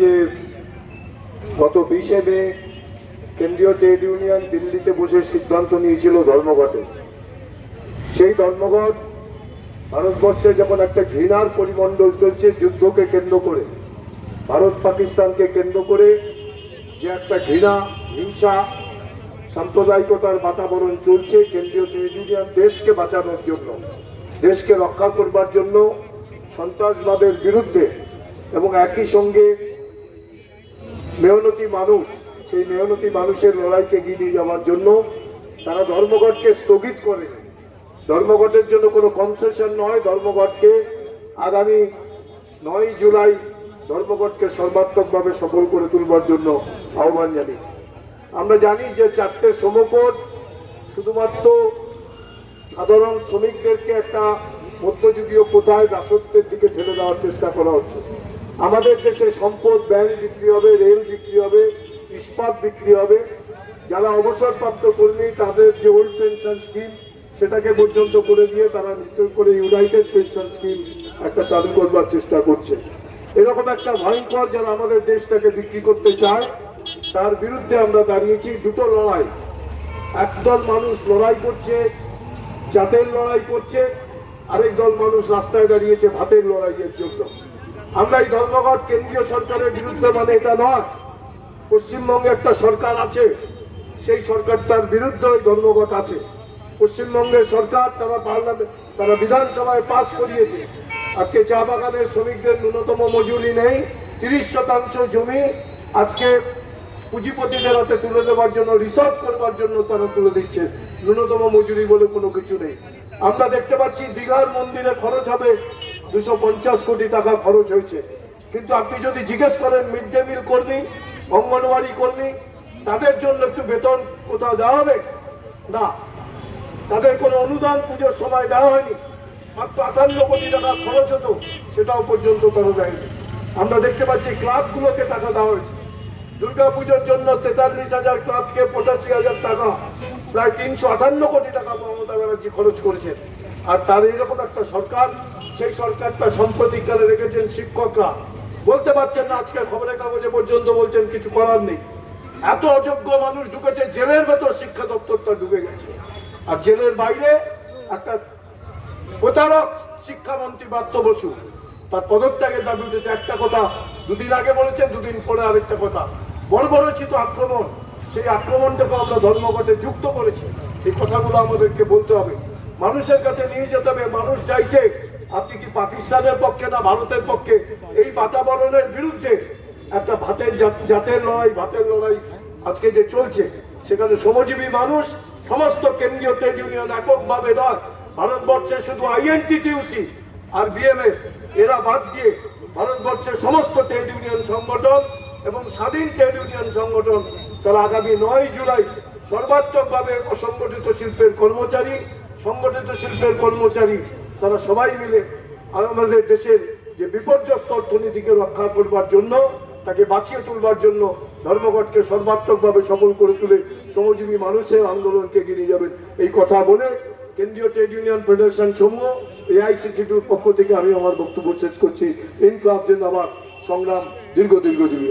যে গত বিশে মে কেন্দ্রীয় ট্রেড ইউনিয়ন দিল্লিতে বসে সিদ্ধান্ত নিয়েছিল ধর্মঘটে। সেই ধর্মঘট ভারতবর্ষে যখন একটা ঘৃণার পরিমণ্ডল চলছে যুদ্ধকে কেন্দ্র করে, ভারত পাকিস্তানকে কেন্দ্র করে যে একটা ঘৃণা, হিংসা, সাম্প্রদায়িকতার বাতাবরণ চলছে কেন্দ্রীয় ট্রেড ইউনিয়ন দেশকে বাঁচানোর জন্য, দেশকে রক্ষা করবার জন্য সন্ত্রাসবাদের বিরুদ্ধে এবং একই সঙ্গে মেহনতি মানুষ, সেই মেহনতি মানুষের লড়াইকে এগিয়ে নিয়ে যাওয়ার জন্য তারা ধর্মঘটকে স্থগিত করে। ধর্মঘটের জন্য কোনো কনসেশন নয়, ধর্মঘটকে আগামী নয় জুলাই ধর্মঘটকে সর্বাত্মকভাবে সফল করে তুলবার জন্য আহ্বান জানি আমরা জানি যে চারটে শ্রমকোট শুধুমাত্র সাধারণ শ্রমিকদেরকে একটা মধ্যযুগীয় কোথায় দাসত্বের দিকে ঠেলে দেওয়ার চেষ্টা করা হচ্ছে। আমাদের দেশে সম্পদ, ব্যাংক বিক্রি হবে, রেল বিক্রি হবে, ইস্পাত বিক্রি হবে। যারা অবসরপ্রাপ্ত কর্মী, তাদের যে ওল্ড পেনশন স্কিম সেটাকে পর্যন্ত করে দিয়ে তারা নতুন করে ইউনাইটেড পেনশন স্কিম একটা চালু করবার চেষ্টা করছে। এরকম একটা ভয়ঙ্কর যারা আমাদের দেশটাকে বিক্রি করতে চায়, তার বিরুদ্ধে আমরা দাঁড়িয়েছি। দুটো লড়াই। একদল মানুষ লড়াই করছে, জাতের লড়াই করছে, আরেক দল মানুষ রাস্তায় দাঁড়িয়েছে ভাতের লড়াইয়ের জন্য। আমরা এই ধর্মঘট কেন্দ্রীয় সরকারের বিরুদ্ধে মানে এটা নয়। পশ্চিমবঙ্গে একটা সরকার আছে, সেই সরকারটার বিরুদ্ধে ওই ধর্মঘট আছে। পশ্চিমবঙ্গের সরকার তারা পার্লামেন্ট তারা বিধানসভায় পাশ করিয়েছে। আজকে চা বাগানের শ্রমিকদের ন্যূনতম মজুরি নেই, তিরিশ শতাংশ জমি আজকে পুঁজিপতিদের হাতে তুলে দেওয়ার জন্য রিসার্ভ করবার জন্য তারা তুলে দিচ্ছে। ন্যূনতম মজুরি বলে কোনো কিছু নেই। আমরা দেখতে পাচ্ছি দীঘার মন্দিরে খরচ হবে দুশো কোটি টাকা খরচ হয়েছে। কিন্তু আপনি যদি জিজ্ঞেস করেন মিড ডে মিল কর্মী, অঙ্গনওয়াড়ি কর্মী, তাদের জন্য একটু বেতন কোথাও দেওয়া হবে? না। তাদের কোনো অনুদান পুজোর সময় দেওয়া হয়নি। মাত্র আটান্ন কোটি টাকা খরচ হতো, সেটাও পর্যন্ত তারা দেয়নি। আমরা দেখতে পাচ্ছি ক্লাবগুলোকে টাকা দেওয়া হয়েছে। দুর্গা পুজোর জন্য তেতাল্লিশ হাজার ক্লাবকে পঁচাশি হাজার টাকা, প্রায় তিনশো আটান্ন কোটি টাকা মমতা ব্যানার্জি খরচ করেছেন। আর তার এরকম একটা সরকার, সেই সরকারটা সম্প্রতিকালে রেখেছেন শিক্ষকরা। বলতে পারছেন না আজকে খবরের কাগজে পর্যন্ত বলছেন, কিছু করার নেই। এত অযোগ্য মানুষ ঢুকেছে, জেলের ভেতর শিক্ষা দপ্তরটা ঢুকে গেছে। আর জেলের বাইরে একটা প্রতারক শিক্ষামন্ত্রী বার্ত বসু তার পদত্যাগের দাবি উঠেছে একটা কথা, দুদিন আগে বলেছে দুদিন পরে আরেকটা কথা। বড় বড় ছিল আক্রমণ, সেই আক্রমণটাকে আমরা ধর্মঘটে যুক্ত করেছি। এই কথাগুলো আমাদেরকে বলতে হবে। মানুষের কাছে নিয়ে যেতে হবে, মানুষ চাইছে, আপনি কি পাকিস্তানের পক্ষে না ভারতের পক্ষে? এই বাতাবরণের বিরুদ্ধে একটা ভাতের জাতের লড়াই, ভাতের লড়াই আজকে যে চলছে, সেখানে শ্রমজীবী মানুষ, সমস্ত কেন্দ্রীয় ট্রেড ইউনিয়ন এককভাবে নয়, ভারতবর্ষের শুধু আইএনটিটিউসি আর বিএমএস এরা বাদ দিয়ে ভারতবর্ষের সমস্ত ট্রেড ইউনিয়ন সংগঠন এবং স্বাধীন ট্রেড ইউনিয়ন সংগঠন, তারা আগামী নয় জুলাই সর্বাত্মকভাবে অসংগঠিত শিল্পের কর্মচারী, সংগঠিত শিল্পের কর্মচারী, তারা সবাই মিলে আমাদের দেশের যে বিপর্যস্ত অর্থনীতিকে রক্ষা করবার জন্য, তাকে বাঁচিয়ে তুলবার জন্য ধর্মঘটকে সর্বাত্মকভাবে সফল করে তুলে শ্রমজীবী মানুষের আন্দোলনকে এগিয়ে যাবেন এই কথা বলে কেন্দ্রীয় ট্রেড ইউনিয়ন ফেডারেশন সমূহ এআইসিসিটির পক্ষ থেকে আমি আমার বক্তব্য শেষ করছি। ইনক্লাব জিন্দাবাদ। সংগ্রাম দীর্ঘ দীর্ঘ দীর্ঘ